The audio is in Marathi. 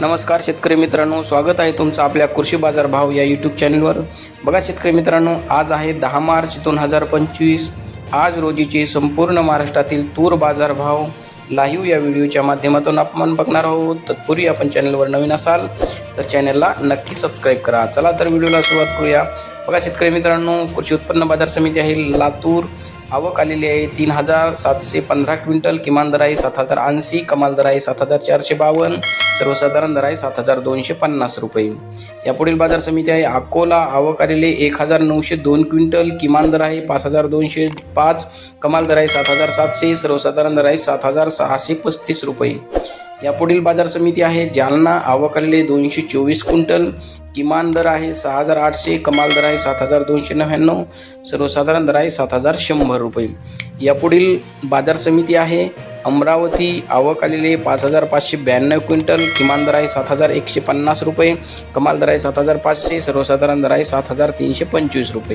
नमस्कार शेतकरी मित्रांनो स्वागत आहे तुमचं आपल्या कृषी बाजार भाव या यूट्यूब चॅनलवर बघा शेतकरी मित्रांनो आज आहे दहा मार्च दोन हजार पंचवीस. आज रोजीचे संपूर्ण महाराष्ट्रातील तूर बाजार भाव लाईव्ह या व्हिडिओच्या माध्यमातून आपण बघणार आहोत. तत्पूर्वी आपण चॅनलवर नवीन असाल तर चॅनलला नक्की सबस्क्राईब करा. चला तर व्हिडिओला सुरुवात करूया. बघा शेतकरी मित्रांनो कृषी उत्पन्न बाजार समिती आहे लातूर. आवक आलेली आहे तीन हजार सातशे पंधरा क्विंटल किमान दर आहे सात हजार ऐंशी कमाल दर आहे सात हजार चारशे बावन्न सर्वसाधारण दर आहे सात हजार दोनशे पन्नास रुपये. यापुढील बाजार समिती आहे अकोला. आवक आलेले एक हजार नऊशे दोन क्विंटल किमान दर आहे पाच हजार दोनशे पाच कमाल दर आहे सात हजार सातशे सर्वसाधारण दर आहे सात हजार सहाशे पस्तीस रुपये. यापुढील बाजार समिती आहे. जालना आवक आलेले दोनशे चोवीस क्विंटल. किमान दर आहे सहा हजार आठशे कमाल दर आहे सात हजार दोनशे नव्याण्णव. सर्वसाधारण दर आहे सात हजार शंभर रुपये. यापुढील बाजार समिती आहे अमरावती आवक आलेले पाच हजार पाचशे ब्याण्णव क्विंटल. किमान दर आहे सात हजार एकशे पन्नास रुपये. कमाल दर आहे सात हजार पाचशे. सर्वसाधारण दर आहे सात हजार तीनशे पंचवीस रुपये.